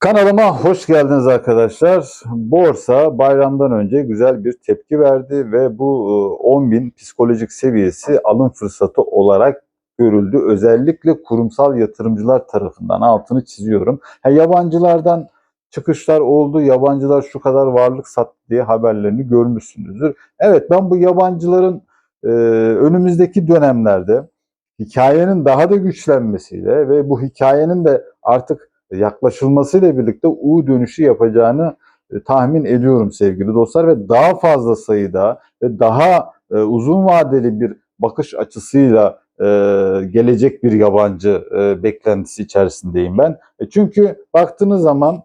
Kanalıma hoş geldiniz arkadaşlar. Borsa bayramdan önce güzel bir tepki verdi ve bu e, 10.000 psikolojik seviyesi alım fırsatı olarak görüldü. Özellikle kurumsal yatırımcılar tarafından altını çiziyorum. Ha, yabancılardan çıkışlar oldu. Yabancılar şu kadar varlık sattı diye haberlerini görmüşsünüzdür. Evet ben bu yabancıların e, önümüzdeki dönemlerde hikayenin daha da güçlenmesiyle ve bu hikayenin de artık yaklaşılmasıyla birlikte U dönüşü yapacağını e, tahmin ediyorum sevgili dostlar ve daha fazla sayıda ve daha e, uzun vadeli bir bakış açısıyla e, gelecek bir yabancı beklentisi içerisindeyim ben. Çünkü baktığınız zaman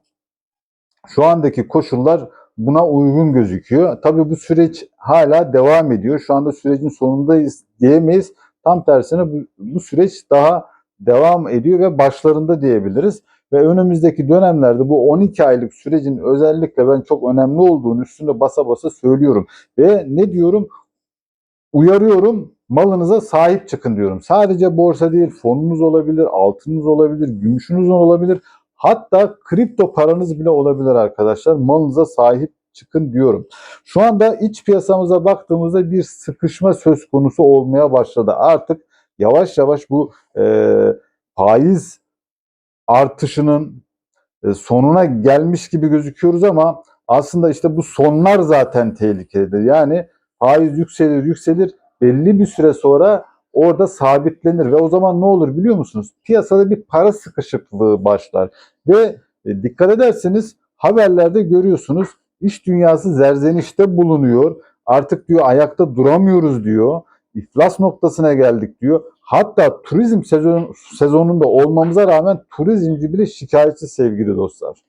şu andaki koşullar buna uygun gözüküyor. Tabii bu süreç hala devam ediyor. Şu anda sürecin sonundayız diyemeyiz. Tam tersine bu, bu süreç daha devam ediyor ve başlarında diyebiliriz. Ve önümüzdeki dönemlerde bu 12 aylık sürecin özellikle ben çok önemli olduğunu üstünde basa basa söylüyorum. Ve ne diyorum? Uyarıyorum malınıza sahip çıkın diyorum. Sadece borsa değil fonunuz olabilir, altınız olabilir, gümüşünüz olabilir. Hatta kripto paranız bile olabilir arkadaşlar. Malınıza sahip çıkın diyorum. Şu anda iç piyasamıza baktığımızda bir sıkışma söz konusu olmaya başladı. Artık yavaş yavaş bu e, faiz artışının e, sonuna gelmiş gibi gözüküyoruz ama aslında işte bu sonlar zaten tehlikelidir. Yani faiz yükselir yükselir belli bir süre sonra orada sabitlenir ve o zaman ne olur biliyor musunuz? Piyasada bir para sıkışıklığı başlar ve e, dikkat ederseniz haberlerde görüyorsunuz iş dünyası zerzenişte bulunuyor. Artık diyor ayakta duramıyoruz diyor. İflas noktasına geldik diyor. Hatta turizm sezon, sezonunda olmamıza rağmen turizmci bile şikayetçi sevgili dostlar.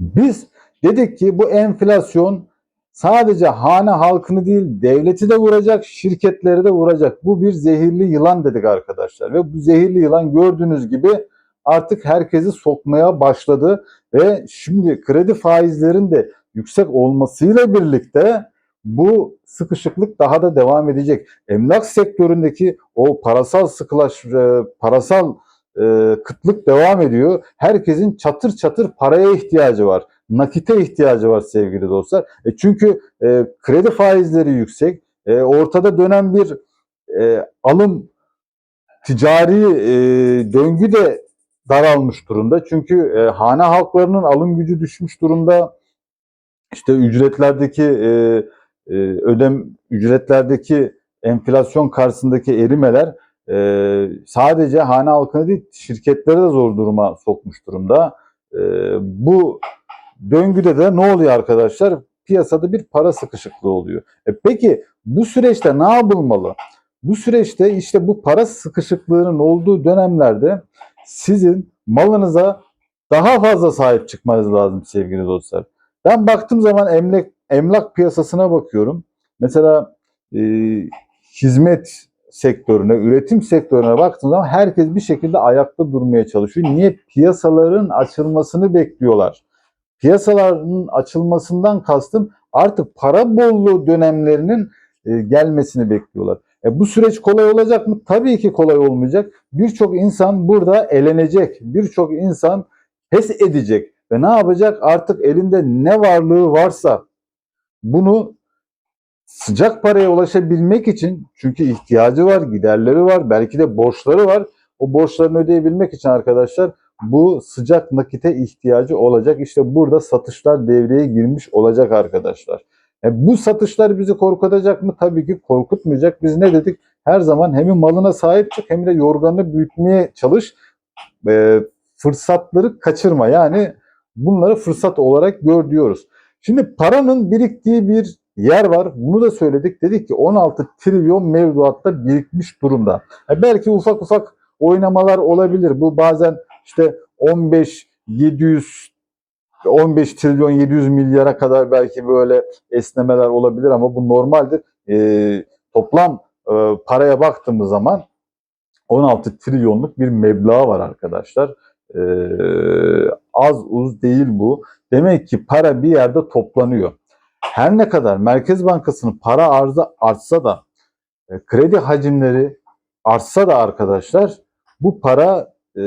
Biz dedik ki bu enflasyon sadece hane halkını değil devleti de vuracak, şirketleri de vuracak. Bu bir zehirli yılan dedik arkadaşlar. Ve bu zehirli yılan gördüğünüz gibi artık herkesi sokmaya başladı. Ve şimdi kredi faizlerin de yüksek olmasıyla birlikte bu sıkışıklık daha da devam edecek. Emlak sektöründeki o parasal sıkılaş, e, parasal e, kıtlık devam ediyor. Herkesin çatır çatır paraya ihtiyacı var. Nakite ihtiyacı var sevgili dostlar. E çünkü kredi faizleri yüksek. Ortada dönen bir alım ticari döngü de daralmış durumda. Çünkü hane halklarının alım gücü düşmüş durumda. İşte ücretlerdeki e, e, ödem ücretlerdeki enflasyon karşısındaki erimeler e, sadece hane halkını değil şirketleri de zor duruma sokmuş durumda. E, bu döngüde de ne oluyor arkadaşlar? Piyasada bir para sıkışıklığı oluyor. E peki bu süreçte ne yapılmalı? Bu süreçte işte bu para sıkışıklığının olduğu dönemlerde sizin malınıza daha fazla sahip çıkmanız lazım sevgili dostlar. Ben baktığım zaman emlak, emlak piyasasına bakıyorum. Mesela e, hizmet sektörüne, üretim sektörüne baktığım zaman herkes bir şekilde ayakta durmaya çalışıyor. Niye? Piyasaların açılmasını bekliyorlar. Piyasaların açılmasından kastım artık para bolluğu dönemlerinin e, gelmesini bekliyorlar. E, bu süreç kolay olacak mı? Tabii ki kolay olmayacak. Birçok insan burada elenecek. Birçok insan pes edecek. Ve ne yapacak? Artık elinde ne varlığı varsa bunu sıcak paraya ulaşabilmek için çünkü ihtiyacı var, giderleri var, belki de borçları var. O borçlarını ödeyebilmek için arkadaşlar bu sıcak nakite ihtiyacı olacak. İşte burada satışlar devreye girmiş olacak arkadaşlar. E bu satışlar bizi korkutacak mı? Tabii ki korkutmayacak. Biz ne dedik? Her zaman hem malına sahip çık hem de yorganını büyütmeye çalış. E, fırsatları kaçırma. Yani bunları fırsat olarak gör diyoruz. Şimdi paranın biriktiği bir yer var. Bunu da söyledik. Dedik ki 16 trilyon mevduatta birikmiş durumda. E belki ufak ufak oynamalar olabilir. Bu bazen işte 15 700 15 trilyon 700 milyara kadar belki böyle esnemeler olabilir ama bu normaldir. E, toplam e, paraya baktığımız zaman 16 trilyonluk bir meblağ var arkadaşlar. E, az uz değil bu. Demek ki para bir yerde toplanıyor. Her ne kadar Merkez Bankası'nın para arzı artsa da e, kredi hacimleri artsa da arkadaşlar bu para e,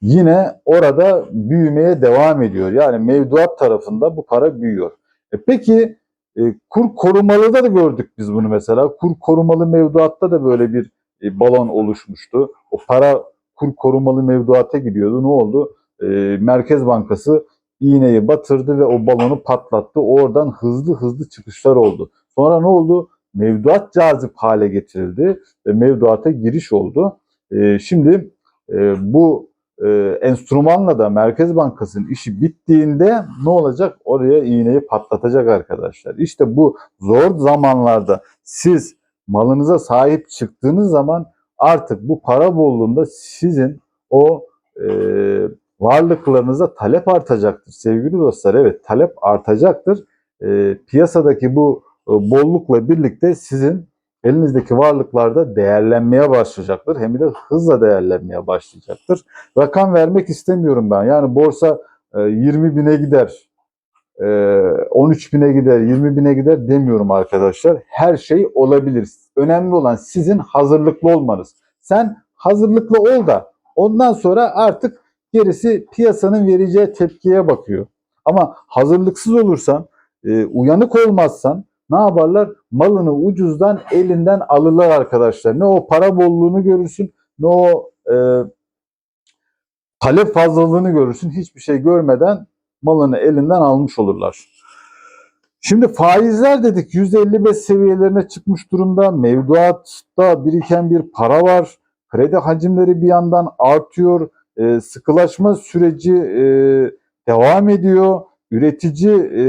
yine orada büyümeye devam ediyor. Yani mevduat tarafında bu para büyüyor. E peki e, kur korumalıda da gördük biz bunu mesela. Kur korumalı mevduatta da böyle bir e, balon oluşmuştu. O para kur korumalı mevduata gidiyordu. Ne oldu? E, Merkez Bankası iğneyi batırdı ve o balonu patlattı. Oradan hızlı hızlı çıkışlar oldu. Sonra ne oldu? Mevduat cazip hale getirildi ve mevduata giriş oldu. E, şimdi e, bu e, enstrümanla da Merkez Bankası'nın işi bittiğinde ne olacak? Oraya iğneyi patlatacak arkadaşlar. İşte bu zor zamanlarda siz malınıza sahip çıktığınız zaman artık bu para bolluğunda sizin o e, varlıklarınıza talep artacaktır. Sevgili dostlar evet talep artacaktır. E, piyasadaki bu e, bollukla birlikte sizin elinizdeki varlıklar da değerlenmeye başlayacaktır. Hem de hızla değerlenmeye başlayacaktır. Rakam vermek istemiyorum ben. Yani borsa e, 20 bine gider, e, 13 bine gider, 20 bine gider demiyorum arkadaşlar. Her şey olabilir. Önemli olan sizin hazırlıklı olmanız. Sen hazırlıklı ol da ondan sonra artık gerisi piyasanın vereceği tepkiye bakıyor. Ama hazırlıksız olursan, e, uyanık olmazsan ne yaparlar? Malını ucuzdan elinden alırlar arkadaşlar. Ne o para bolluğunu görürsün, ne o e, talep fazlalığını görürsün. Hiçbir şey görmeden malını elinden almış olurlar. Şimdi faizler dedik %55 seviyelerine çıkmış durumda. Mevduatta biriken bir para var. Kredi hacimleri bir yandan artıyor. E, sıkılaşma süreci e, devam ediyor. Üretici e,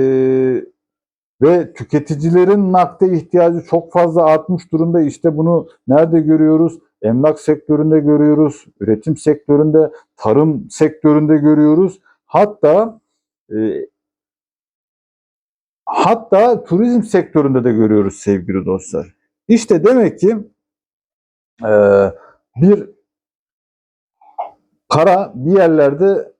ve tüketicilerin nakde ihtiyacı çok fazla artmış durumda. İşte bunu nerede görüyoruz? Emlak sektöründe görüyoruz, üretim sektöründe, tarım sektöründe görüyoruz. Hatta e, hatta turizm sektöründe de görüyoruz sevgili dostlar. İşte demek ki e, bir para bir yerlerde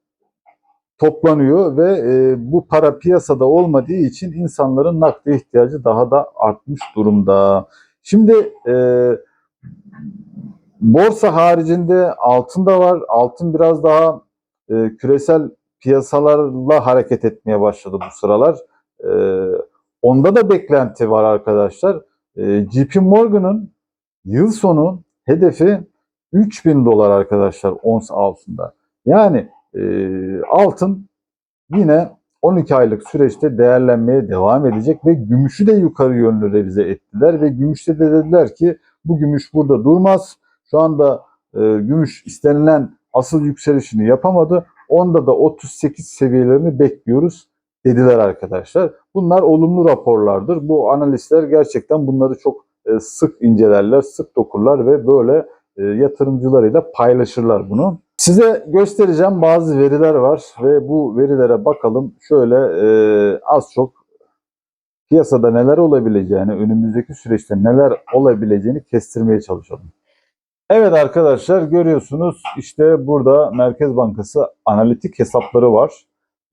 toplanıyor ve e, bu para piyasada olmadığı için insanların nakde ihtiyacı daha da artmış durumda. Şimdi e, borsa haricinde altın da var. Altın biraz daha e, küresel piyasalarla hareket etmeye başladı bu sıralar. E, onda da beklenti var arkadaşlar. E, JP Morgan'ın yıl sonu hedefi 3000 dolar arkadaşlar ons altında. Yani e, altın yine 12 aylık süreçte değerlenmeye devam edecek ve gümüşü de yukarı yönlü revize ettiler ve gümüşte de dediler ki bu gümüş burada durmaz. Şu anda e, gümüş istenilen asıl yükselişini yapamadı. Onda da 38 seviyelerini bekliyoruz dediler arkadaşlar. Bunlar olumlu raporlardır. Bu analistler gerçekten bunları çok e, sık incelerler, sık dokurlar ve böyle yatırımcılarıyla paylaşırlar bunu. Size göstereceğim bazı veriler var ve bu verilere bakalım. Şöyle e, az çok piyasada neler olabileceğini, önümüzdeki süreçte neler olabileceğini kestirmeye çalışalım. Evet arkadaşlar görüyorsunuz işte burada Merkez Bankası analitik hesapları var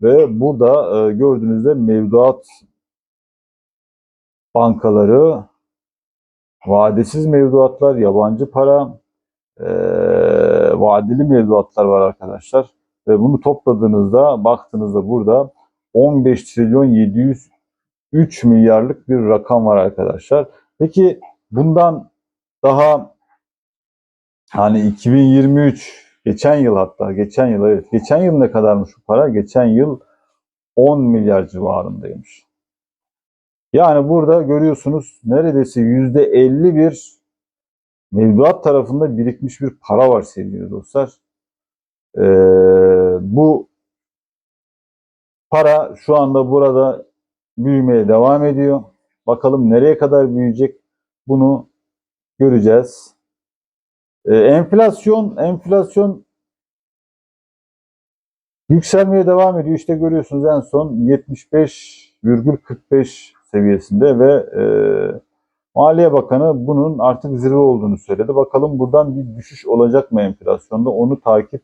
ve burada e, gördüğünüzde mevduat bankaları, vadesiz mevduatlar, yabancı para, e, vadeli mevduatlar var arkadaşlar. Ve bunu topladığınızda baktığınızda burada 15 trilyon 703 milyarlık bir rakam var arkadaşlar. Peki bundan daha hani 2023 geçen yıl hatta geçen yıl evet geçen yıl ne kadarmış bu para? Geçen yıl 10 milyar civarındaymış. Yani burada görüyorsunuz neredeyse %50 bir mevduat tarafında birikmiş bir para var sevgili dostlar. Ee, bu para şu anda burada büyümeye devam ediyor. Bakalım nereye kadar büyüyecek bunu göreceğiz. Ee, enflasyon, enflasyon yükselmeye devam ediyor. İşte görüyorsunuz en son 75,45 seviyesinde ve e, Maliye Bakanı bunun artık zirve olduğunu söyledi. Bakalım buradan bir düşüş olacak mı enflasyonda onu takip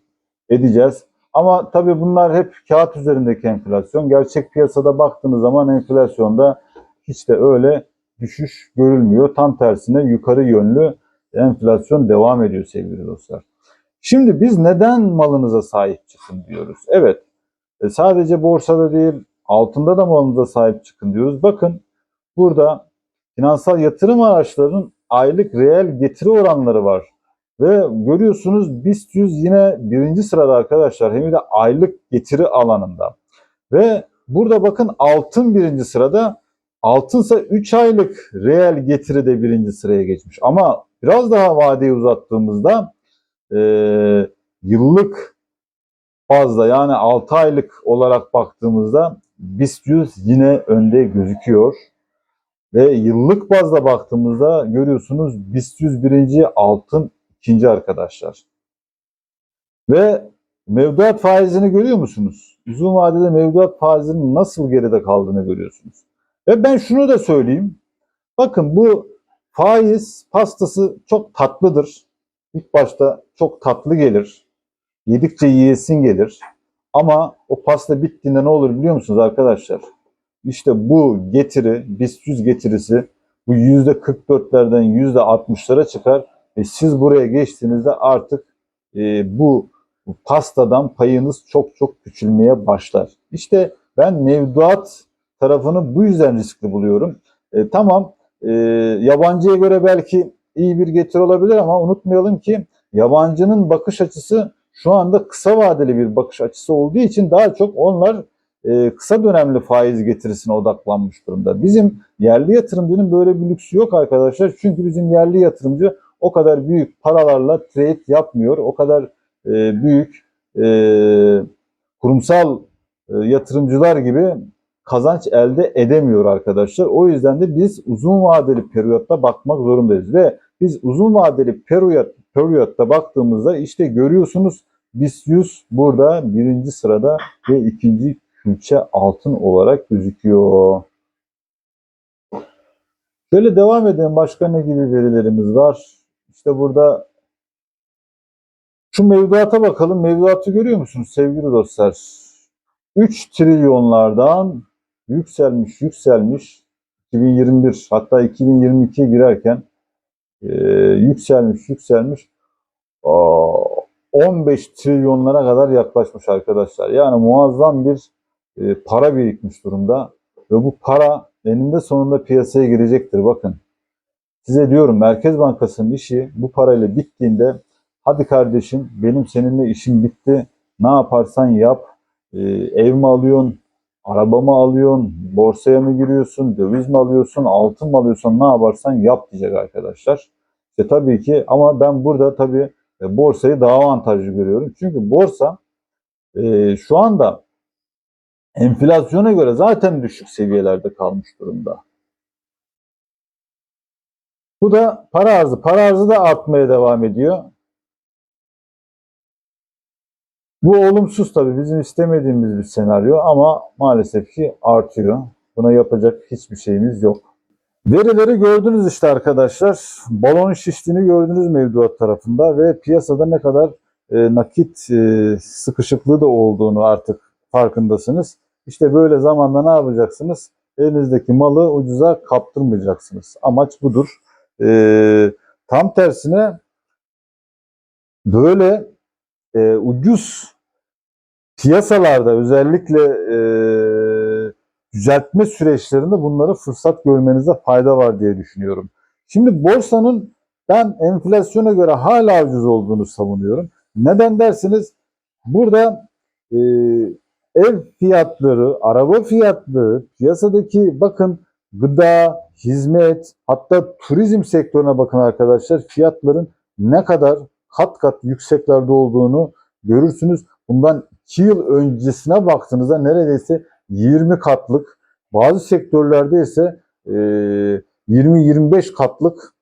edeceğiz. Ama tabii bunlar hep kağıt üzerindeki enflasyon. Gerçek piyasada baktığınız zaman enflasyonda hiç de öyle düşüş görülmüyor. Tam tersine yukarı yönlü enflasyon devam ediyor sevgili dostlar. Şimdi biz neden malınıza sahip çıkın diyoruz. Evet e, sadece borsada değil altında da malınıza sahip çıkın diyoruz. Bakın burada finansal yatırım araçlarının aylık reel getiri oranları var. Ve görüyorsunuz BIST 100 yine birinci sırada arkadaşlar. Hem de aylık getiri alanında. Ve burada bakın altın birinci sırada. Altınsa 3 aylık reel getiri de birinci sıraya geçmiş. Ama biraz daha vadeyi uzattığımızda e, yıllık fazla yani 6 aylık olarak baktığımızda BIST 100 yine önde gözüküyor. Ve yıllık bazda baktığımızda görüyorsunuz BIST 100 birinci, altın ikinci arkadaşlar. Ve mevduat faizini görüyor musunuz? Uzun vadede mevduat faizinin nasıl geride kaldığını görüyorsunuz. Ve ben şunu da söyleyeyim. Bakın bu faiz pastası çok tatlıdır. İlk başta çok tatlı gelir. Yedikçe yiyesin gelir. Ama o pasta bittiğinde ne olur biliyor musunuz arkadaşlar? İşte bu getiri, BIST 100 getirisi bu %44'lerden %60'lara çıkar ve siz buraya geçtiğinizde artık e, bu, pastadan payınız çok çok küçülmeye başlar. İşte ben mevduat tarafını bu yüzden riskli buluyorum. E, tamam e, yabancıya göre belki iyi bir getiri olabilir ama unutmayalım ki yabancının bakış açısı şu anda kısa vadeli bir bakış açısı olduğu için daha çok onlar e, kısa dönemli faiz getirisine odaklanmış durumda. Bizim yerli yatırımcının böyle bir lüksü yok arkadaşlar. Çünkü bizim yerli yatırımcı o kadar büyük paralarla trade yapmıyor. O kadar e, büyük e, kurumsal e, yatırımcılar gibi kazanç elde edemiyor arkadaşlar. O yüzden de biz uzun vadeli periyotta bakmak zorundayız ve biz uzun vadeli periyot periyotta baktığımızda işte görüyorsunuz BIST 100 burada birinci sırada ve ikinci külçe altın olarak gözüküyor. Şöyle devam edelim. Başka ne gibi verilerimiz var? İşte burada şu mevduata bakalım. Mevduatı görüyor musunuz sevgili dostlar? 3 trilyonlardan yükselmiş yükselmiş 2021 hatta 2022'ye girerken e, yükselmiş yükselmiş Aa, 15 trilyonlara kadar yaklaşmış arkadaşlar. Yani muazzam bir e, para birikmiş durumda ve bu para eninde sonunda piyasaya girecektir. Bakın size diyorum Merkez Bankası'nın işi bu parayla bittiğinde hadi kardeşim benim seninle işim bitti ne yaparsan yap e, ev mi alıyorsun araba mı alıyorsun borsaya mı giriyorsun döviz mi alıyorsun altın mı alıyorsun ne yaparsan yap diyecek arkadaşlar. İşte tabii ki ama ben burada tabii e, borsayı daha avantajlı görüyorum. Çünkü borsa e, şu anda enflasyona göre zaten düşük seviyelerde kalmış durumda. Bu da para arzı. Para arzı da artmaya devam ediyor. Bu olumsuz tabii bizim istemediğimiz bir senaryo ama maalesef ki artıyor. Buna yapacak hiçbir şeyimiz yok. Verileri gördünüz işte arkadaşlar. Balon şiştiğini gördünüz mevduat tarafında ve piyasada ne kadar e, nakit e, sıkışıklığı da olduğunu artık farkındasınız. İşte böyle zamanda ne yapacaksınız? Elinizdeki malı ucuza kaptırmayacaksınız. Amaç budur. E, tam tersine böyle e, ucuz piyasalarda özellikle e, düzeltme süreçlerinde bunları fırsat görmenize fayda var diye düşünüyorum. Şimdi borsanın ben enflasyona göre hala ucuz olduğunu savunuyorum. Neden dersiniz? Burada e, ev fiyatları, araba fiyatları, piyasadaki bakın gıda, hizmet, hatta turizm sektörüne bakın arkadaşlar fiyatların ne kadar kat kat yükseklerde olduğunu görürsünüz. Bundan 2 yıl öncesine baktığınızda neredeyse 20 katlık, bazı sektörlerde ise 20-25 katlık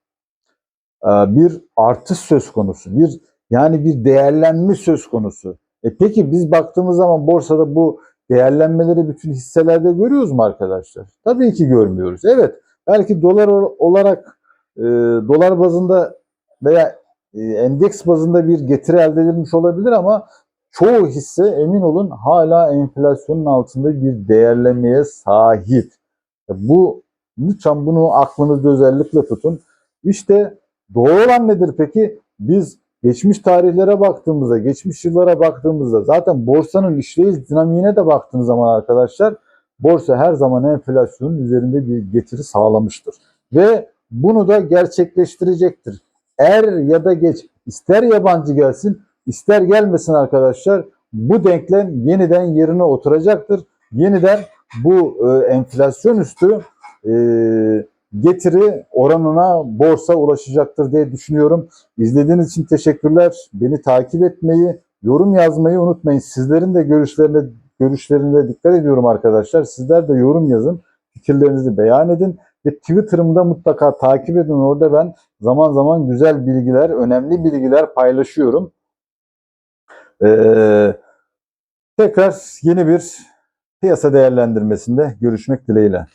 e, bir artış söz konusu. Bir yani bir değerlenme söz konusu. E peki biz baktığımız zaman borsada bu değerlenmeleri bütün hisselerde görüyoruz mu arkadaşlar? Tabii ki görmüyoruz. Evet belki dolar olarak e, dolar bazında veya e, endeks bazında bir getiri elde edilmiş olabilir ama çoğu hisse emin olun hala enflasyonun altında bir değerlemeye sahip. Bu lütfen bunu aklınızda özellikle tutun. İşte doğru olan nedir peki? Biz geçmiş tarihlere baktığımızda, geçmiş yıllara baktığımızda zaten borsanın işleyiş dinamiğine de baktığınız zaman arkadaşlar borsa her zaman enflasyonun üzerinde bir getiri sağlamıştır. Ve bunu da gerçekleştirecektir. Er ya da geç ister yabancı gelsin ister gelmesin arkadaşlar bu denklem yeniden yerine oturacaktır. Yeniden bu e, enflasyon üstü e, getiri oranına borsa ulaşacaktır diye düşünüyorum. İzlediğiniz için teşekkürler. Beni takip etmeyi, yorum yazmayı unutmayın. Sizlerin de görüşlerine görüşlerine dikkat ediyorum arkadaşlar. Sizler de yorum yazın. Fikirlerinizi beyan edin ve Twitter'ımda mutlaka takip edin. Orada ben zaman zaman güzel bilgiler, önemli bilgiler paylaşıyorum. Ee, tekrar yeni bir piyasa değerlendirmesinde görüşmek dileğiyle.